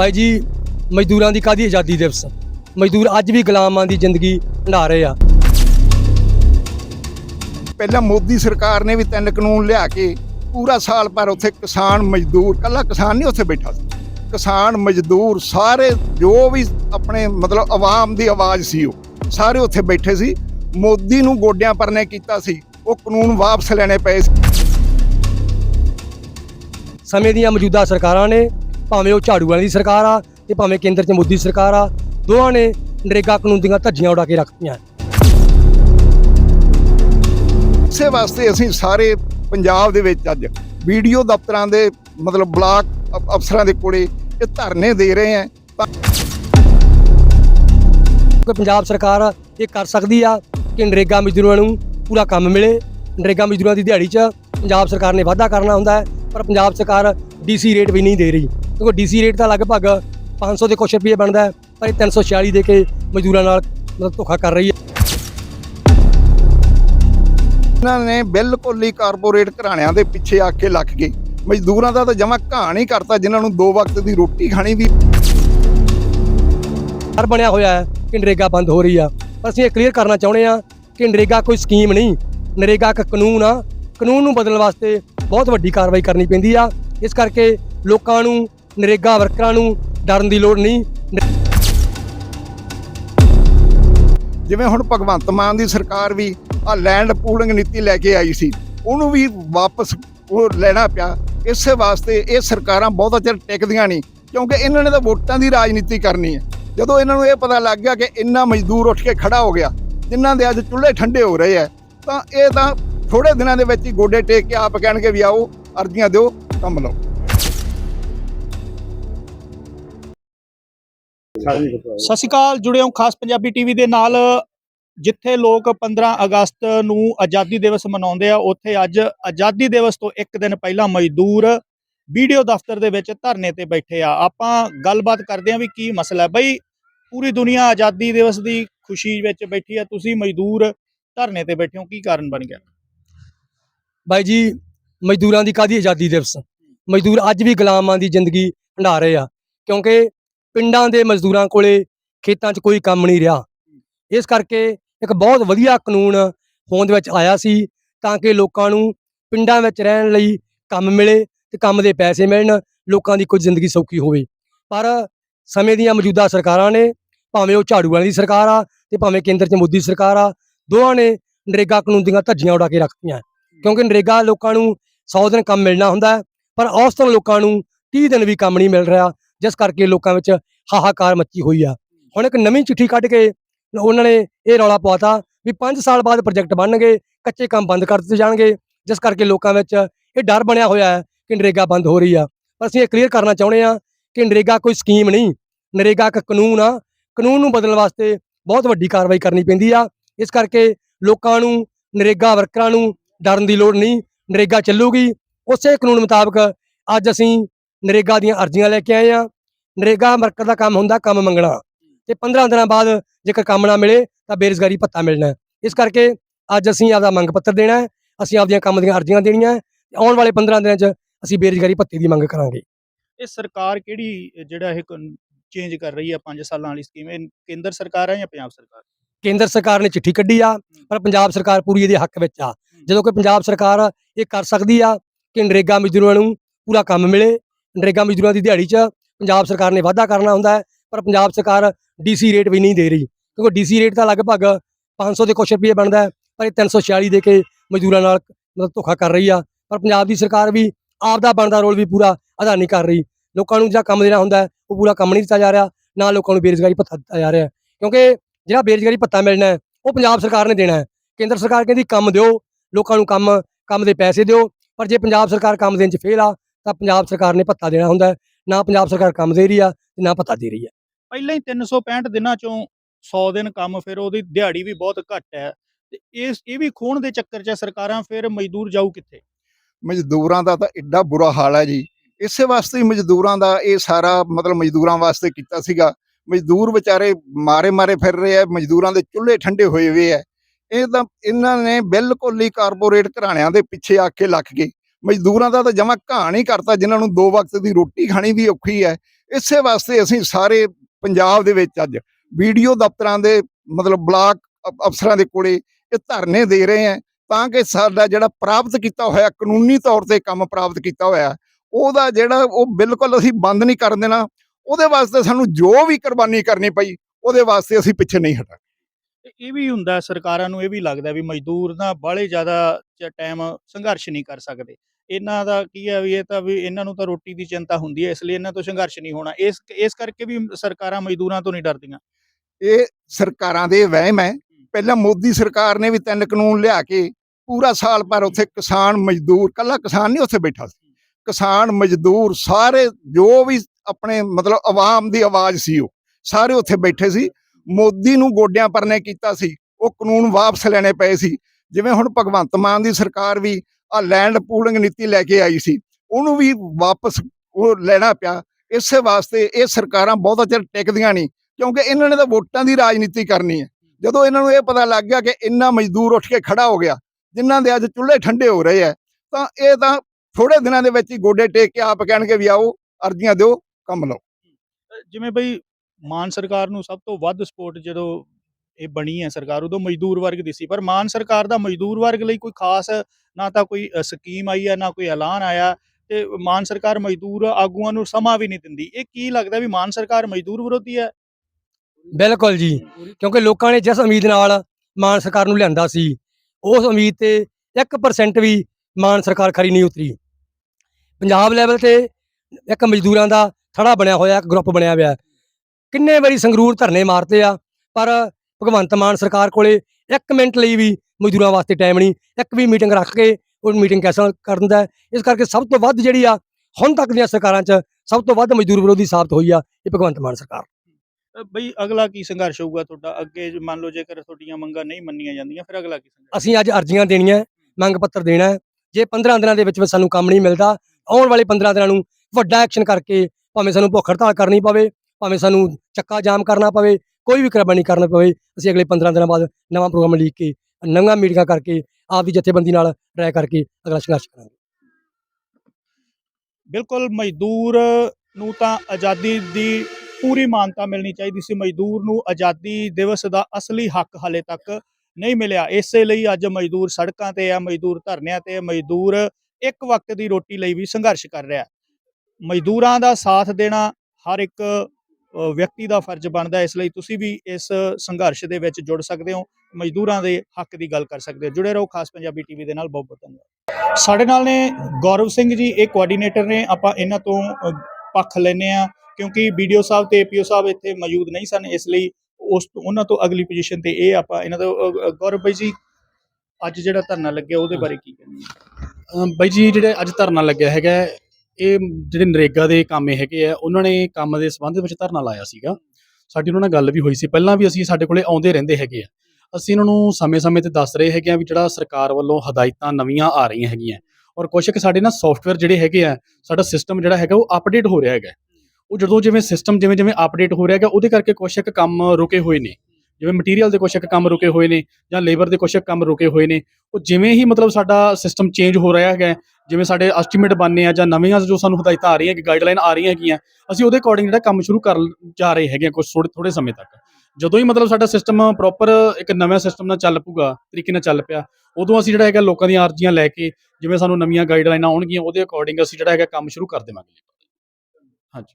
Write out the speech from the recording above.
ਬਾਈ ਜੀ ਮਜ਼ਦੂਰਾਂ ਦੀ ਕਾਦੀ ਆਜ਼ਾਦੀ ਦਿਵਸ? ਮਜ਼ਦੂਰ ਅੱਜ ਵੀ ਗੁਲਾਮਾਂ ਦੀ ਜ਼ਿੰਦਗੀ ਹੰਢਾ ਰਹੇ ਆ। ਪਹਿਲਾਂ ਮੋਦੀ ਸਰਕਾਰ ਨੇ ਵੀ ਤਿੰਨ ਕਾਨੂੰਨ ਲਿਆ ਕੇ ਪੂਰਾ ਸਾਲ ਪਰ ਉੱਥੇ ਕਿਸਾਨ ਮਜ਼ਦੂਰ ਕੱਲਾ ਕਿਸਾਨ ਨਹੀਂ ਉੱਥੇ ਬੈਠਾ ਸੀ। ਕਿਸਾਨ ਮਜ਼ਦੂਰ ਸਾਰੇ ਜੋ ਵੀ ਆਪਣੇ ਮਤਲਬ ਆਵਾਮ ਦੀ ਆਵਾਜ਼ ਸੀ ਉਹ ਸਾਰੇ ਉੱਥੇ ਬੈਠੇ ਸੀ। ਮੋਦੀ ਨੂੰ ਗੋਡਿਆਂ ਪਰਨੇ ਕੀਤਾ ਸੀ ਉਹ ਕਾਨੂੰਨ ਵਾਪਸ ਲੈਣੇ ਪਏ ਸੀ। ਸਮੇਂ ਦੀਆਂ ਮੌਜੂਦਾ ਸਰਕਾਰਾਂ ਨੇ ਭਾਵੇਂ ਉਹ ਝਾੜੂ ਵਾਲੀ ਸਰਕਾਰ ਆ ਤੇ ਭਾਵੇਂ ਕੇਂਦਰ 'ਚ ਮੋਦੀ ਸਰਕਾਰ ਆ ਦੋਵਾਂ ਨੇ ਨਰੇਗਾ ਕਾਨੂੰਨ ਦੀਆਂ ਧੱਜੀਆਂ ਉਡਾ ਕੇ ਰੱਖਤੀਆਂ। ਇਸੇ ਵਾਸਤੇ ਅਸੀਂ ਸਾਰੇ ਪੰਜਾਬ ਦੇ ਵਿੱਚ ਅੱਜ ਵੀਡੀਓ ਦਫ਼ਤਰਾਂ ਦੇ ਮਤਲਬ ਬਲਾਕ ਅਫ- ਅਫਸਰਾਂ ਦੇ ਕੋਲੇ ਇਹ ਧਰਨੇ ਦੇ ਰਹੇ ਤਾਂ ਕਿ ਪੰਜਾਬ ਸਰਕਾਰ ਇਹ ਕਰ ਸਕਦੀ ਆ ਕਿ ਨਰੇਗਾ ਮਜ਼ਦੂਰਾਂ ਨੂੰ ਪੂਰਾ ਕੰਮ ਮਿਲੇ। ਨਰੇਗਾ ਮਜ਼ਦੂਰਾਂ ਦੀ ਦਿਹਾੜੀ 'ਚ ਪੰਜਾਬ ਸਰਕਾਰ ਨੇ ਵਾਅਦਾ ਕਰਨਾ ਹੁੰਦਾ ਹੈ ਪਰ ਪੰਜਾਬ ਸਰਕਾਰ ਡੀਸੀ ਰੇਟ ਵੀ ਨਹੀਂ ਦੇ ਰਹੀ। ਕਿਉਂਕਿ ਡੀਸੀ ਰੇਟ ਤਾਂ ਲਗਭਗ 500 ਦੇ ਕੁਛ ਰੁਪਏ ਬਣਦਾ ਹੈ, ਪਰ ਇਹ 346 ਦੇ ਕੇ ਮਜ਼ਦੂਰਾਂ ਨਾਲ ਮਤਲਬ ਧੋਖਾ ਕਰ ਰਹੀ ਹੈ। ਇਹਨਾਂ ਨੇ ਬਿਲਕੁਲ ਹੀ ਕਾਰਪੋਰੇਟ ਘਰਾਣਿਆਂ ਦੇ ਪਿੱਛੇ ਆ ਕੇ ਲੱਗ ਗਏ। ਮਜ਼ਦੂਰਾਂ ਦਾ ਤਾਂ ਜਮਾ ਕਹਾਣ ਹੀ ਕਰਤਾ ਜਿਨ੍ਹਾਂ ਨੂੰ ਦੋ ਵਕਤ ਦੀ ਰੋਟੀ ਖਾਣੀ ਵੀ। ਹਰ ਬਣਿਆ ਹੋਇਆ ਹੈ ਕਿ ਨਰੇਗਾ ਬੰਦ ਹੋ ਰਹੀ ਆ। ਪਰ ਅਸੀਂ ਇਹ ਕਲੀਅਰ ਕਰਨਾ ਚਾਹੁੰਦੇ ਆ ਕਿ ਨਰੇਗਾ ਕੋਈ ਸਕੀਮ ਨਹੀਂ। ਨਰੇਗਾ ਇੱਕ ਕਾਨੂੰਨ ਆ। ਕਾਨੂੰਨ ਨੂੰ ਬਦਲਣ ਵਾਸਤੇ ਬਹੁਤ ਵੱਡੀ ਕਾਰਵਾਈ ਕਰਨੀ ਪੈਂਦੀ ਆ। ਇਸ ਕਰਕੇ ਲੋਕਾਂ ਨੂੰ ਨਰੇਗਾ ਵਰਕਰਾਂ ਨੂੰ ਡਰਨ ਦੀ ਲੋੜ ਨਹੀਂ। ਜਿਵੇਂ ਹੁਣ ਭਗਵੰਤ ਮਾਨ ਦੀ ਸਰਕਾਰ ਵੀ ਆ ਲੈਂਡ ਪੂਲਿੰਗ ਨੀਤੀ ਲੈ ਕੇ ਆਈ ਸੀ, ਉਹਨੂੰ ਵੀ ਵਾਪਸ ਉਹ ਲੈਣਾ ਪਿਆ। ਇਸੇ ਵਾਸਤੇ ਇਹ ਸਰਕਾਰਾਂ ਬਹੁਤਾ ਚਿਰ ਟਿਕਦੀਆਂ ਨਹੀਂ, ਕਿਉਂਕਿ ਇਹਨਾਂ ਨੇ ਤਾਂ ਵੋਟਾਂ ਦੀ ਰਾਜਨੀਤੀ ਕਰਨੀ ਹੈ। ਜਦੋਂ ਇਹਨਾਂ ਨੂੰ ਇਹ ਪਤਾ ਲੱਗ ਗਿਆ ਕਿ ਇੰਨਾ ਮਜ਼ਦੂਰ ਉੱਠ ਕੇ ਖੜਾ ਹੋ ਗਿਆ, ਜਿਨ੍ਹਾਂ ਦੇ ਅੱਜ ਚੁੱਲ੍ਹੇ ਠੰਡੇ ਹੋ ਰਹੇ ਆ ਤਾਂ ਇਹ ਤਾਂ ਥੋੜੇ ਦਿਨਾਂ ਦੇ ਵਿੱਚ ਹੀ ਗੋਡੇ ਟੇਕ ਕੇ ਆਪ ਕਹਿਣਗੇ ਵੀ ਆਓ ਅਰਜ਼ੀਆਂ ਦਿਓ, ਕੰਮ ਲਓ। ਸਤਿ ਸ਼੍ਰੀ ਅਕਾਲ ਜੁੜੇ ਹੋ ਖਾਸ ਪੰਜਾਬੀ ਟੀਵੀ ਦੇ ਨਾਲ। ਜਿੱਥੇ ਲੋਕ 15 ਅਗਸਤ ਨੂੰ ਆਜ਼ਾਦੀ ਦਿਵਸ ਮਨਾਉਂਦੇ ਆ ਉੱਥੇ ਅੱਜ ਆਜ਼ਾਦੀ ਦਿਵਸ ਤੋਂ ਇੱਕ ਦਿਨ ਪਹਿਲਾਂ ਮਜ਼ਦੂਰ ਵੀਡੀਓ ਦਫ਼ਤਰ ਦੇ ਵਿੱਚ ਧਰਨੇ ਤੇ ਬੈਠੇ ਆ। ਆਪਾਂ ਗੱਲਬਾਤ ਕਰਦੇ ਆ ਵੀ ਕੀ ਮਸਲਾ ਹੈ। ਬਈ ਪੂਰੀ ਦੁਨੀਆ ਆਜ਼ਾਦੀ ਦਿਵਸ ਦੀ ਖੁਸ਼ੀ ਵਿੱਚ ਬੈਠੀ ਆ ਤੁਸੀਂ ਮਜ਼ਦੂਰ ਧਰਨੇ ਤੇ ਬੈਠੇ ਹੋ ਕੀ ਕਾਰਨ ਬਣ ਗਿਆ? ਬਾਈ ਜੀ ਮਜ਼ਦੂਰਾਂ ਦੀ ਕਾਦੀ ਆਜ਼ਾਦੀ ਦਿਵਸ? ਮਜ਼ਦੂਰ ਅੱਜ ਵੀ ਗੁਲਾਮਾਂ ਦੀ ਜ਼ਿੰਦਗੀ ਹੰਢਾ ਰਹੇ ਆ ਕਿਉਂਕਿ ਪਿੰਡਾਂ ਦੇ ਮਜ਼ਦੂਰਾਂ ਕੋਲੇ ਖੇਤਾਂ 'ਚ ਕੋਈ ਕੰਮ ਨਹੀਂ ਰਿਹਾ। ਇਸ ਕਰਕੇ ਇੱਕ ਬਹੁਤ ਵਧੀਆ ਕਾਨੂੰਨ ਹੋਂਦ ਵਿੱਚ ਆਇਆ ਸੀ ਤਾਂ ਕਿ ਲੋਕਾਂ ਨੂੰ ਪਿੰਡਾਂ ਵਿੱਚ ਰਹਿਣ ਲਈ ਕੰਮ ਮਿਲੇ ਤੇ ਕੰਮ ਦੇ ਪੈਸੇ ਮਿਲਣ, ਲੋਕਾਂ ਦੀ ਕੁਝ ਜ਼ਿੰਦਗੀ ਸੌਖੀ ਹੋਵੇ। ਪਰ ਸਮੇਂ ਦੀਆਂ ਮੌਜੂਦਾ ਸਰਕਾਰਾਂ ਨੇ, ਭਾਵੇਂ ਉਹ ਝਾੜੂ ਵਾਲੀ ਦੀ ਸਰਕਾਰ ਆ ਤੇ ਭਾਵੇਂ ਕੇਂਦਰ 'ਚ ਮੋਦੀ ਸਰਕਾਰ ਆ ਦੋਵਾਂ ਨੇ ਨਰੇਗਾ ਕਾਨੂੰਨ ਦੀਆਂ ਧੱਜੀਆਂ ਉਡਾ ਕੇ ਰੱਖਤੀਆਂ। ਕਿਉਂਕਿ ਨਰੇਗਾ ਲੋਕਾਂ ਨੂੰ 100 ਦਿਨ ਕੰਮ ਮਿਲਣਾ ਹੁੰਦਾ, ਪਰ ਔਸਤਨ ਲੋਕਾਂ ਨੂੰ 30 ਦਿਨ ਵੀ ਕੰਮ ਨਹੀਂ ਮਿਲ ਰਿਹਾ ਜਿਸ ਕਰਕੇ ਲੋਕਾਂ ਵਿੱਚ ਹਾਹਾਕਾਰ ਮੱਚੀ ਹੋਈ ਆ। ਹੁਣ ਇੱਕ ਨਵੀਂ ਚਿੱਠੀ ਕੱਢ ਕੇ ਉਹਨਾਂ ਨੇ ਇਹ ਰੌਲਾ ਪਵਾਤਾ ਵੀ 5 ਸਾਲ ਬਾਅਦ ਪ੍ਰੋਜੈਕਟ ਬਣਨਗੇ, ਕੱਚੇ ਕੰਮ ਬੰਦ ਕਰ ਦਿੱਤੇ ਜਾਣਗੇ, ਜਿਸ ਕਰਕੇ ਲੋਕਾਂ ਵਿੱਚ ਇਹ ਡਰ ਬਣਿਆ ਹੋਇਆ ਹੈ ਕਿ ਨਰੇਗਾ ਬੰਦ ਹੋ ਰਹੀ ਆ। ਪਰ ਅਸੀਂ ਇਹ ਕਲੀਅਰ ਕਰਨਾ ਚਾਹੁੰਦੇ ਆ ਕਿ ਨਰੇਗਾ ਕੋਈ ਸਕੀਮ ਨਹੀਂ, ਨਰੇਗਾ ਇੱਕ ਕਾਨੂੰਨ ਆ। ਕਾਨੂੰਨ ਨੂੰ ਬਦਲਣ ਵਾਸਤੇ ਬਹੁਤ ਵੱਡੀ ਕਾਰਵਾਈ ਕਰਨੀ ਪੈਂਦੀ ਆ। ਇਸ ਕਰਕੇ ਲੋਕਾਂ ਨੂੰ, ਨਰੇਗਾ ਵਰਕਰਾਂ ਨੂੰ ਡਰਨ ਦੀ ਲੋੜ ਨਹੀਂ, ਨਰੇਗਾ ਚੱਲੂਗੀ। ਉਸੇ ਕਾਨੂੰਨ ਮੁਤਾਬਕ ਅੱਜ ਅਸੀਂ ਨਰੇਗਾ ਦੀਆਂ ਅਰਜ਼ੀਆਂ ਲੈ ਕੇ ਆਏ ਆ। ਨਰੇਗਾ ਵਰਕਰ ਦਾ ਕੰਮ ਹੁੰਦਾ ਕੰਮ ਮੰਗਣਾ। ਤੇ 15 ਦਿਨਾਂ ਬਾਅਦ ਜੇਕਰ ਕੰਮ ਨਾ ਮਿਲੇ ਤਾਂ ਬੇਰੁਜ਼ਗਾਰੀ ਭੱਤਾ ਮਿਲਣਾ। ਇਸ ਕਰਕੇ ਅੱਜ ਅਸੀਂ ਆਪਦਾ ਮੰਗ ਪੱਤਰ ਦੇਣਾ ਹੈ। ਅਸੀਂ ਆਪਦੀਆਂ ਕੰਮ ਦੀਆਂ ਅਰਜ਼ੀਆਂ ਦੇਣੀਆਂ ਤੇ ਆਉਣ ਵਾਲੇ 15 ਦਿਨਾਂ 'ਚ ਅਸੀਂ ਬੇਰੁਜ਼ਗਾਰੀ ਭੱਤੇ ਦੀ ਮੰਗ ਕਰਾਂਗੇ। ਇਹ ਸਰਕਾਰ ਕਿਹੜੀ ਜਿਹੜਾ ਇਹ ਚੇਂਜ ਕਰ ਰਹੀ ਹੈ 5 ਸਾਲਾਂ ਵਾਲੀ ਸਕੀਮ ਇਹ ਕੇਂਦਰ ਸਰਕਾਰ ਹੈ ਜਾਂ ਪੰਜਾਬ ਸਰਕਾਰ? ਕੇਂਦਰ ਸਰਕਾਰ ਨੇ ਚਿੱਠੀ ਕੱਢੀ ਆ ਪਰ ਪੰਜਾਬ ਸਰਕਾਰ ਪੂਰੀ ਇਹਦੇ ਹੱਕ ਵਿੱਚ ਆ। ਜਦੋਂ ਕਿ ਪੰਜਾਬ ਸਰਕਾਰ ਇਹ ਕਰ ਸਕਦੀ ਆ ਕਿ ਨਰੇਗਾ ਮਜ਼ਦੂਰਾਂ ਨੂੰ ਪੂਰਾ ਕੰਮ ਮਿਲੇ ਨਰੇਗਾ ਮਜ਼ਦੂਰਾਂ ਦੀ ਦਿਹਾੜੀ 'ਚ ਪੰਜਾਬ ਸਰਕਾਰ ਨੇ ਵਾਅਦਾ ਕਰਨਾ ਹੁੰਦਾ ਹੈ, ਪਰ ਪੰਜਾਬ ਸਰਕਾਰ ਡੀਸੀ ਰੇਟ ਵੀ ਨਹੀਂ ਦੇ ਰਹੀ। ਕਿਉਂਕਿ ਡੀਸੀ ਰੇਟ ਤਾਂ ਲਗਭਗ 500 ਦੇ ਕੁਛ ਰੁਪਏ ਬਣਦਾ ਹੈ, ਪਰ ਇਹ 346 ਦੇ ਕੇ ਮਜ਼ਦੂਰਾਂ ਨਾਲ ਮਤਲਬ ਧੋਖਾ ਕਰ ਰਹੀ ਆ। ਪਰ ਪੰਜਾਬ ਦੀ ਸਰਕਾਰ ਵੀ ਆਪ ਦਾ ਬਣਦਾ ਰੋਲ ਵੀ ਪੂਰਾ ਅਦਾ ਨਹੀਂ ਕਰ ਰਹੀ। ਲੋਕਾਂ ਨੂੰ ਜਿਹੜਾ ਕੰਮ ਦੇਣਾ ਹੁੰਦਾ ਉਹ ਪੂਰਾ ਕੰਮ ਨਹੀਂ ਦਿੱਤਾ ਜਾ ਰਿਹਾ ਨਾ ਲੋਕਾਂ ਨੂੰ ਬੇਰੁਜ਼ਗਾਰੀ ਭੱਤਾ ਦਿੱਤਾ ਜਾ ਰਿਹਾ ਕਿਉਂਕਿ ਜਿਹੜਾ ਬੇਰੁਜ਼ਗਾਰੀ ਭੱਤਾ ਮਿਲਣਾ ਉਹ ਪੰਜਾਬ ਸਰਕਾਰ ਨੇ ਦੇਣਾ ਹੈ। ਕੇਂਦਰ ਸਰਕਾਰ ਕਹਿੰਦੀ ਕੰਮ ਦਿਓ ਲੋਕਾਂ ਨੂੰ ਕੰਮ ਕੰਮ ਦੇ ਪੈਸੇ ਦਿਓ ਪਰ ਜੇ ਪੰਜਾਬ ਸਰਕਾਰ ਕੰਮ ਦੇਣ 'ਚ ਫੇਲ ਆ ਤਾਂ ਪੰਜਾਬ ਸਰਕਾਰ ਨੇ ਭੱਤਾ ਦੇਣਾ ਹੁੰਦਾ। ਨਾ ਪੰਜਾਬ ਸਰਕਾਰ ਕੰਮ ਦੇ ਰਹੀ ਆ ਤੇ ਨਾ ਭੱਤਾ ਦੇ ਰਹੀ ਆ। ਪਹਿਲਾਂ ਹੀ 365 ਦਿਨਾਂ ਚੋਂ 100 ਦਿਨ ਕੰਮ ਫਿਰ ਉਹਦੀ ਦਿਹਾੜੀ ਵੀ ਬਹੁਤ ਘੱਟ ਹੈ। ਤੇ ਇਸ ਇਹ ਵੀ ਖੋਣ ਦੇ ਚੱਕਰ 'ਚ ਸਰਕਾਰਾਂ ਫਿਰ ਮਜ਼ਦੂਰ ਜਾਊ ਕਿੱਥੇ? ਮਜ਼ਦੂਰਾਂ ਦਾ ਤਾਂ ਐਡਾ ਬੁਰਾ ਹਾਲ ਹੈ ਜੀ। ਇਸੇ ਵਾਸਤੇ ਹੀ ਮਜ਼ਦੂਰਾਂ ਦਾ ਇਹ ਸਾਰਾ ਮਤਲਬ ਮਜ਼ਦੂਰਾਂ ਵਾਸਤੇ ਕੀਤਾ ਸੀਗਾ। ਮਜ਼ਦੂਰ ਵਿਚਾਰੇ ਮਾਰੇ ਮਾਰੇ ਫਿਰ ਰਹੇ ਆ ਮਜ਼ਦੂਰਾਂ ਦੇ ਚੁੱਲ੍ਹੇ ਠੰਡੇ ਹੋਏ ਹੋਏ ਆ। ਇਹ ਤਾਂ ਇਹਨਾਂ ਨੇ ਬਿਲਕੁਲ ਹੀ ਕਾਰਪੋਰੇਟ ਘਰਾਣਿਆਂ ਦੇ ਪਿੱਛੇ ਆ ਕੇ ਲੱਗ ਗਏ। ਮਜ਼ਦੂਰਾਂ ਦਾ ਤਾਂ ਜਮਾ ਕਹਾਣ ਹੀ ਕਰਤਾ, ਜਿਨ੍ਹਾਂ ਨੂੰ ਦੋ ਵਕਤ ਦੀ ਰੋਟੀ ਖਾਣੀ ਵੀ ਔਖੀ ਹੈ। ਇਸੇ ਵਾਸਤੇ ਅਸੀਂ ਸਾਰੇ ਪੰਜਾਬ ਦੇ ਵਿੱਚ ਅੱਜ ਵੀਡੀਓ ਦਫ਼ਤਰਾਂ ਦੇ ਮਤਲਬ ਬਲਾਕ ਅਫਸਰਾਂ ਦੇ ਕੋਲੇ ਇਹ ਧਰਨੇ ਦੇ ਰਹੇ ਹਾਂ, ਤਾਂ ਕਿ ਸਾਡਾ ਜਿਹੜਾ ਪ੍ਰਾਪਤ ਕੀਤਾ ਹੋਇਆ, ਕਾਨੂੰਨੀ ਤੌਰ ਤੇ ਕੰਮ ਪ੍ਰਾਪਤ ਕੀਤਾ ਹੋਇਆ, ਉਹਦਾ ਜਿਹੜਾ ਉਹ ਬਿਲਕੁਲ ਅਸੀਂ ਬੰਦ ਨਹੀਂ ਕਰਨ ਦੇਣਾ। ਉਹਦੇ ਵਾਸਤੇ ਸਾਨੂੰ ਜੋ ਵੀ ਕੁਰਬਾਨੀ ਕਰਨੀ ਪਈ, ਉਹਦੇ ਵਾਸਤੇ ਅਸੀਂ ਪਿੱਛੇ ਨਹੀਂ ਹਟਾਂਗੇ ਤੇ ਇਹ ਵੀ ਹੁੰਦਾ ਸਰਕਾਰਾਂ ਨੂੰ ਇਹ ਵੀ ਲੱਗਦਾ ਵੀ ਮਜ਼ਦੂਰ ਨਾ ਬਾਹਲੇ ਜ਼ਿਆਦਾ ਟਾਈਮ ਸੰਘਰਸ਼ ਨਹੀਂ ਕਰ ਸਕਦੇ। ਇਹਨਾਂ ਦਾ ਕੀ ਹੈ ਵੀ ਇਹ ਤਾਂ ਵੀ ਇਹਨਾਂ ਨੂੰ ਤਾਂ ਰੋਟੀ ਦੀ ਚਿੰਤਾ ਹੁੰਦੀ ਹੈ ਇਸ ਲਈ ਇਹਨਾਂ ਤੋਂ ਸੰਘਰਸ਼ ਨਹੀਂ ਹੋਣਾ। ਇਸ ਇਸ ਕਰਕੇ ਵੀ ਸਰਕਾਰਾਂ ਮਜ਼ਦੂਰਾਂ ਤੋਂ ਨਹੀਂ ਡਰਦੀਆਂ। ਇਹ ਸਰਕਾਰਾਂ ਦੇ ਵਹਿਮ ਹੈ। ਪਹਿਲਾਂ ਮੋਦੀ ਸਰਕਾਰ ਨੇ ਵੀ ਤਿੰਨ ਕਾਨੂੰਨ ਲਿਆ ਕੇ ਪੂਰਾ ਸਾਲ ਭਰ ਉੱਥੇ ਕਿਸਾਨ ਮਜ਼ਦੂਰ ਕੱਲਾ ਕਿਸਾਨ ਨਹੀਂ ਉੱਥੇ ਬੈਠਾ ਸੀ। ਕਿਸਾਨ ਮਜ਼ਦੂਰ ਸਾਰੇ ਜੋ ਵੀ ਆਪਣੇ ਮਤਲਬ ਆਵਾਮ ਦੀ ਆਵਾਜ਼ ਸੀ ਉਹ ਸਾਰੇ ਉੱਥੇ ਬੈਠੇ ਸੀ। ਮੋਦੀ ਨੂੰ ਗੋਡਿਆਂ ਪਰਨੇ ਕੀਤਾ ਸੀ, ਉਹ ਕਾਨੂੰਨ ਵਾਪਸ ਲੈਣੇ ਪਏ ਸੀ। ਜਿਵੇਂ ਹੁਣ ਭਗਵੰਤ ਮਾਨ ਦੀ ਸਰਕਾਰ ਵੀ ਆ ਲੈਂਡ ਪੂਲਿੰਗ ਨੀਤੀ ਲੈ ਕੇ ਆਈ ਸੀ, ਉਹਨੂੰ ਵੀ ਵਾਪਸ ਉਹ ਲੈਣਾ ਪਿਆ। ਇਸੇ ਵਾਸਤੇ ਇਹ ਸਰਕਾਰਾਂ ਬਹੁਤਾ ਚਿਰ ਟਿਕਦੀਆਂ ਨਹੀਂ, ਕਿਉਂਕਿ ਇਹਨਾਂ ਨੇ ਤਾਂ ਵੋਟਾਂ ਦੀ ਰਾਜਨੀਤੀ ਕਰਨੀ ਹੈ। ਜਦੋਂ ਇਹਨਾਂ ਨੂੰ ਇਹ ਪਤਾ ਲੱਗ ਗਿਆ ਕਿ ਇੰਨਾ ਮਜ਼ਦੂਰ ਉੱਠ ਕੇ ਖੜਾ ਹੋ ਗਿਆ, ਜਿਨ੍ਹਾਂ ਦੇ ਅੱਜ ਚੁੱਲ੍ਹੇ ਠੰਡੇ ਹੋ ਰਹੇ ਆ ਤਾਂ ਇਹ ਤਾਂ ਥੋੜੇ ਦਿਨਾਂ ਦੇ ਵਿੱਚ ਹੀ ਗੋਡੇ ਟੇਕ ਕੇ ਆਪ ਕਹਿਣਗੇ ਵੀ ਆਓ ਅਰਜ਼ੀਆਂ ਦਿਓ, ਕੰਮ ਲਓ। ਜਿਵੇਂ ਬਈ ਮਾਨ ਸਰਕਾਰ ਨੂੰ ਸਭ ਤੋਂ ਵੱਧ ਸਪੋਰਟ ਜਦੋਂ ਇਹ ਬਣੀ ਹੈ ਸਰਕਾਰ, ਉਦੋਂ ਮਜ਼ਦੂਰ ਵਰਗ ਦੀ ਸੀ। ਪਰ ਮਾਨ ਸਰਕਾਰ ਦਾ ਮਜ਼ਦੂਰ ਵਰਗ ਲਈ ਕੋਈ ਖਾਸ ਨਾ ਤਾਂ ਕੋਈ ਸਕੀਮ ਆਈ ਹੈ, ਨਾ ਕੋਈ ਐਲਾਨ ਆਇਆ ਤੇ ਮਾਨ ਸਰਕਾਰ ਮਜ਼ਦੂਰ ਆਗੂਆਂ ਨੂੰ ਸਮਾਂ ਵੀ ਨਹੀਂ ਦਿੰਦੀ। ਇਹ ਕੀ ਲੱਗਦਾ ਵੀ ਮਾਨ ਸਰਕਾਰ ਮਜ਼ਦੂਰ ਵਿਰੋਧੀ ਹੈ? ਬਿਲਕੁਲ ਜੀ, ਕਿਉਂਕਿ ਲੋਕਾਂ ਨੇ ਜਿਸ ਉਮੀਦ ਨਾਲ ਮਾਨ ਸਰਕਾਰ ਨੂੰ ਲਿਆਂਦਾ ਸੀ, ਉਸ ਉਮੀਦ ਤੇ 1% ਵੀ ਮਾਨ ਸਰਕਾਰ ਖਰੀ ਨਹੀਂ ਉਤਰੀ। ਪੰਜਾਬ ਲੈਵਲ ਤੇ ਇੱਕ ਮਜ਼ਦੂਰਾਂ ਦਾ ਥੜਾ ਬਣਿਆ ਹੋਇਆ, ਇੱਕ ਗਰੁੱਪ ਬਣਿਆ ਹੋਇਆ। ਕਿੰਨੇ ਵਾਰੀ ਸੰਗਰੂਰ ਧਰਨੇ ਮਾਰਤੇ ਆ ਪਰ ਭਗਵੰਤ ਮਾਨ ਸਰਕਾਰ ਕੋਲੇ 1 ਮਿੰਟ ਲਈ ਵੀ ਮਜ਼ਦੂਰਾਂ ਵਾਸਤੇ ਟਾਈਮ ਨਹੀਂ ਇੱਕ ਵੀ ਮੀਟਿੰਗ ਰੱਖ ਕੇ ਉਹ ਮੀਟਿੰਗ ਕੈਂਸਲ ਕਰ ਦਿੰਦਾ। ਇਸ ਕਰਕੇ ਸਭ ਤੋਂ ਵੱਧ ਜਿਹੜੀ ਆ ਹੁਣ ਤੱਕ ਦੀਆਂ ਸਰਕਾਰਾਂ 'ਚ ਸਭ ਤੋਂ ਵੱਧ ਮਜ਼ਦੂਰ ਵਿਰੋਧੀ ਸਾਬਤ ਹੋਈ ਆ ਇਹ ਭਗਵੰਤ ਮਾਨ ਸਰਕਾਰ ਬਈ ਅਗਲਾ ਕੀ ਸੰਘਰਸ਼ ਹੋਊਗਾ ਤੁਹਾਡਾ ਅੱਗੇ ਮੰਨ ਲਓ ਜੇਕਰ ਤੁਹਾਡੀਆਂ ਮੰਗਾਂ ਨਹੀਂ ਮੰਨੀਆਂ ਜਾਂਦੀਆਂ ਫਿਰ ਅਗਲਾ ਕੀ ਸੰਘਰਸ਼ ਅਸੀਂ ਅੱਜ ਅਰਜ਼ੀਆਂ ਦੇਣੀਆਂ ਮੰਗ ਪੱਤਰ ਦੇਣਾ। ਜੇ 15 ਦਿਨਾਂ ਦੇ ਵਿੱਚ ਵਿੱਚ ਸਾਨੂੰ ਕੰਮ ਨਹੀਂ ਮਿਲਦਾ ਆਉਣ ਵਾਲੇ 15 ਦਿਨਾਂ ਨੂੰ ਵੱਡਾ ਐਕਸ਼ਨ ਕਰਕੇ ਭਾਵੇਂ ਸਾਨੂੰ ਭੁੱਖ ਹੜਤਾਲ ਕਰਨੀ ਪਵੇ ਭਾਵੇਂ ਸਾਨੂੰ ਚੱਕਾ ਜਾਮ ਕਰਨਾ ਪਵੇ, ਕੋਈ ਵੀ ਕੁਰਬਾਨੀ ਕਰਨਾ ਪਵੇ, ਅਸੀਂ ਅਗਲੇ 15 ਦਿਨਾਂ ਬਾਅਦ ਨਵਾਂ ਪ੍ਰੋਗਰਾਮ ਲਿਖ ਕੇ, ਨਵੀਆਂ ਮੀਟਿੰਗਾਂ ਕਰਕੇ ਆਪ ਦੀ ਜਥੇਬੰਦੀ ਨਾਲ ਰਾਇ ਕਰਕੇ ਅਗਲਾ ਸੰਘਰਸ਼ ਕਰਾਂਗੇ। ਬਿਲਕੁਲ, ਮਜ਼ਦੂਰ ਨੂੰ ਤਾਂ ਆਜ਼ਾਦੀ ਦੀ ਪੂਰੀ ਮਾਨਤਾ ਮਿਲਣੀ ਚਾਹੀਦੀ ਸੀ। ਮਜ਼ਦੂਰ ਨੂੰ ਆਜ਼ਾਦੀ ਦਿਵਸ ਦਾ ਅਸਲੀ ਹੱਕ ਹਲੇ ਤੱਕ ਨਹੀਂ ਮਿਲਿਆ। ਇਸੇ ਲਈ ਅੱਜ ਮਜ਼ਦੂਰ ਸੜਕਾਂ ਤੇ ਆ, ਮਜ਼ਦੂਰ ਧਰਨਿਆਂ ਤੇ ਮਜ਼ਦੂਰ ਇੱਕ ਵਕਤ ਦੀ ਰੋਟੀ ਲਈ ਵੀ ਸੰਘਰਸ਼ ਕਰ ਰਿਹਾ। ਮਜ਼ਦੂਰਾਂ ਦਾ ਸਾਥ ਦੇਣਾ ਹਰ ਇੱਕ ਵਿਅਕਤੀ ਦਾ ਫਰਜ਼ ਬਣਦਾ। ਇਸ ਲਈ ਤੁਸੀਂ ਵੀ ਇਸ ਸੰਘਰਸ਼ ਦੇ ਵਿੱਚ ਜੁੜ ਸਕਦੇ ਹੋ ਮਜ਼ਦੂਰਾਂ ਦੇ ਹੱਕ ਦੀ ਗੱਲ ਕਰ ਸਕਦੇ ਹੋ। ਜੁੜੇ ਰਹੋ ਖਾਸ ਪੰਜਾਬੀ ਟੀਵੀ ਦੇ ਨਾਲ ਬਹੁਤ ਬਹੁਤ ਧੰਨਵਾਦ। ਸਾਡੇ ਨਾਲ ਨੇ ਗੌਰਵ ਸਿੰਘ ਜੀ ਇਹ ਕੋਆਰਡੀਨੇਟਰ ਨੇ ਆਪਾਂ ਇਹਨਾਂ ਤੋਂ ਪੱਖ ਲੈਨੇ ਆ ਕਿਉਂਕਿ ਵੀਡੀਓ ਸਾਹਿਬ ਤੇ ਏਪੀਓ ਸਾਹਿਬ ਇੱਥੇ ਮੌਜੂਦ ਨਹੀਂ ਸਨ ਇਸ ਲਈ ਉਸ ਉਹਨਾਂ ਤੋਂ ਅਗਲੀ ਪੋਜੀਸ਼ਨ ਤੇ ਇਹ ਆਪਾਂ ਇਹਨਾਂ ਤੋਂ ਗੌਰਵ ਬਾਈ ਜੀ ਅੱਜ ਜਿਹੜਾ ਧਰਨਾ ਲੱਗਿਆ ਉਹਦੇ ਬਾਰੇ ਕੀ ਕਹਿੰਦੇ ਬਾਈ ਜੀ ਜਿਹੜੇ ਅੱਜ ਧਰਨਾ ਲੱਗਿਆ ਹੈਗਾ ਇਹ ਜਿਹੜੇ ਨਰੇਗਾ ਦੇ ਕੰਮ ਹੈਗੇ ਆ, ਉਹਨਾਂ ਨੇ ਕੰਮ ਦੇ ਸੰਬੰਧ ਵਿੱਚ ਧਰਨਾ ਲਾਇਆ ਸੀਗਾ। ਸਾਡੀ ਉਹਨਾਂ ਨਾਲ ਗੱਲ ਵੀ ਹੋਈ ਸੀ। ਪਹਿਲਾਂ ਵੀ ਅਸੀਂ ਸਾਡੇ ਕੋਲੇ ਆਉਂਦੇ ਰਹਿੰਦੇ ਹੈਗੇ ਆ। ਅਸੀਂ ਉਹਨਾਂ ਨੂੰ ਸਮੇਂ-ਸਮੇਂ ਤੇ ਦੱਸ ਰਹੇ ਹੈਗੇ ਆ ਵੀ ਜਿਹੜਾ ਸਰਕਾਰ ਵੱਲੋਂ ਹਦਾਇਤਾਂ ਨਵੀਆਂ ਆ ਰਹੀਆਂ ਹੈਗੀਆਂ। ਔਰ ਕੁਝ ਇੱਕ ਸਾਡੇ ਨਾ ਸੌਫਟਵੇਅਰ ਜਿਹੜੇ ਹੈਗੇ ਆ, ਸਾਡਾ ਸਿਸਟਮ ਜਿਹੜਾ ਹੈਗਾ ਉਹ ਅਪਡੇਟ ਹੋ ਰਿਹਾ ਹੈਗਾ। ਉਹ ਜਦੋਂ ਜਿਵੇਂ ਸਿਸਟਮ ਜਿਵੇਂ ਜਿਵੇਂ ਅਪਡੇਟ ਹੋ ਰਿਹਾ ਹੈਗਾ, ਉਹਦੇ ਕਰਕੇ ਕੁਝ ਇੱਕ ਕੰਮ ਰੁਕੇ ਹੋਏ ਨੇ। ਜਿਵੇਂ ਮਟੀਰੀਅਲ ਦੇ ਕੁਝ ਇੱਕ ਕੰਮ ਰੁਕੇ ਹੋਏ ਨੇ ਜਾਂ ਲੇਬਰ ਦੇ ਕੁਝ ਇੱਕ ਕੰਮ ਰੁਕੇ ਹੋਏ ਨੇ, ਉਹ ਜਿਵੇਂ ਹੀ ਮਤਲਬ ਸਾਡਾ ਸਿਸਟਮ ਚੇਂਜ ਹੋ ਰਿਹਾ ਹੈਗਾ ਜਿਵੇਂ ਸਾਡੇ ਐਸਟੀਮੇਟ ਬਣਨੇ ਆ ਜਾਂ ਨਵੀਆਂ ਜੋ ਸਾਨੂੰ ਹਦਾਇਤਾਂ ਆ ਰਹੀਆਂ ਕਿ ਗਾਈਡਲਾਈਨ ਆ ਰਹੀਆਂ ਹੈਗੀਆਂ, ਅਸੀਂ ਉਹਦੇ ਅਕੋਰਡਿੰਗ ਜਿਹੜਾ ਕੰਮ ਸ਼ੁਰੂ ਕਰ ਜਾ ਰਹੇ ਹੈਗੇ ਕੁਝ ਥੋੜੇ ਥੋੜੇ ਸਮੇਂ ਤੱਕ। ਜਦੋਂ ਹੀ ਮਤਲਬ ਸਾਡਾ ਸਿਸਟਮ ਪ੍ਰੋਪਰ ਇੱਕ ਨਵੇਂ ਸਿਸਟਮ ਨਾਲ ਚੱਲ ਪੂਗਾ ਤਰੀਕੇ ਨਾਲ ਚੱਲ ਪਿਆ, ਉਦੋਂ ਅਸੀਂ ਜਿਹੜਾ ਹੈਗਾ ਲੋਕਾਂ ਦੀਆਂ ਅਰਜ਼ੀਆਂ ਲੈ ਕੇ ਜਿਵੇਂ ਸਾਨੂੰ ਨਵੀਆਂ ਗਾਈਡਲਾਈਨਾਂ ਆਉਣਗੀਆਂ, ਉਹਦੇ ਅਕੋਰਡਿੰਗ ਅਸੀਂ ਜਿਹੜਾ ਹੈਗਾ ਕੰਮ ਸ਼ੁਰੂ ਕਰ ਦੇਵਾਂਗੇ। ਹਾਂਜੀ।